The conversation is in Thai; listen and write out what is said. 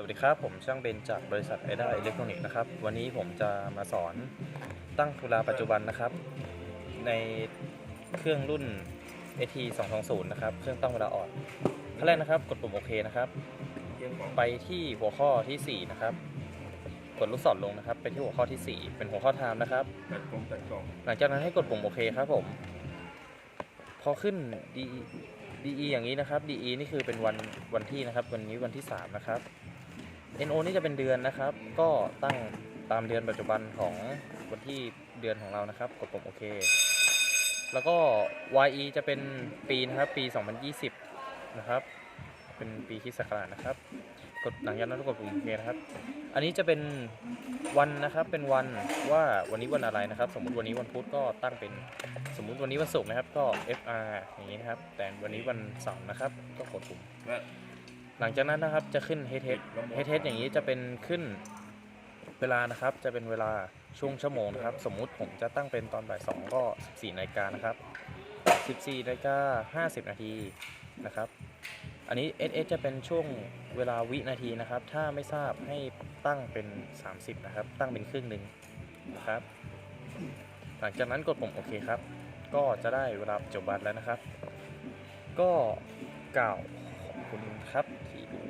สวัสดีครับ ผมช่างเบนจากบริษัทไอด้าอิเล็กทรอนิกส์นะครับ วันนี้ผมจะมาสอนตั้งเวลาปัจจุบันนะครับ ในเครื่องรุ่น AT 220นะครับ เครื่องตั้งเวลาออนขั้นแรกนะครับ กดปุ่มโอเคนะครับ ไปที่หัวข้อทีสี่4 นะครับ กดลูกศรลงนะครับ ไปที่หัวข้อทีสี่4 เป็นหัวข้อไทม์นะครับตัดกลมตัดกล่องหลังจากนั้นให้กดปุ่มโอเคครับผม พอขึ้น DE DE อย่างนี้นะครับ DE นี่คือเป็นวันวันที่นะครับ วันนี้วันที่ 3 นะครับ NO นี่จะเป็นเดือนนะครับ ก็ตั้งตามเดือนปัจจุบันของวันที่เดือนของเรานะครับกดปุ่มโอเค แล้วก็ YE จะเป็นปีนะครับปี 2020 นะครับ เป็นปีคริศักราชนะครับ กดหลังจากนั้นกดปุ่มโอเคนะครับ อันนี้จะเป็นวันนะครับเป็นวันว่าวันนี้วันอะไรนะครับ สมมุติวันนี้วันพุธก็ตั้งเป็นสมมุติวันนี้วันศุกร์นะครับก็ FR อย่างนี้นะครับ แต่วันนี้วันเสาร์นะครับ ก็กดปุ่ม หลังจากนั้นนะครับจะขึ้น h h h h อย่างนี้จะเป็นขึ้นเวลานะครับจะเป็นเวลาช่วงชั่วโมงนะครับ สมมุติผมจะตั้งเป็นตอนบ่ายสองก็14นาฬิกานะครับ14นาฬิกา50นาทีนะครับ อันนี้ SS จะเป็นช่วงเวลาวินาทีนะครับ ถ้าไม่ทราบให้ตั้งเป็น 30 นะครับ ตั้งเป็นครึ่งหนึ่งนะครับ หลังจากนั้นกดปุ่มโอเคครับ ก็จะได้เวลาปัจจุบันแล้วนะครับ ก็กล่าว คุณครับที่ดู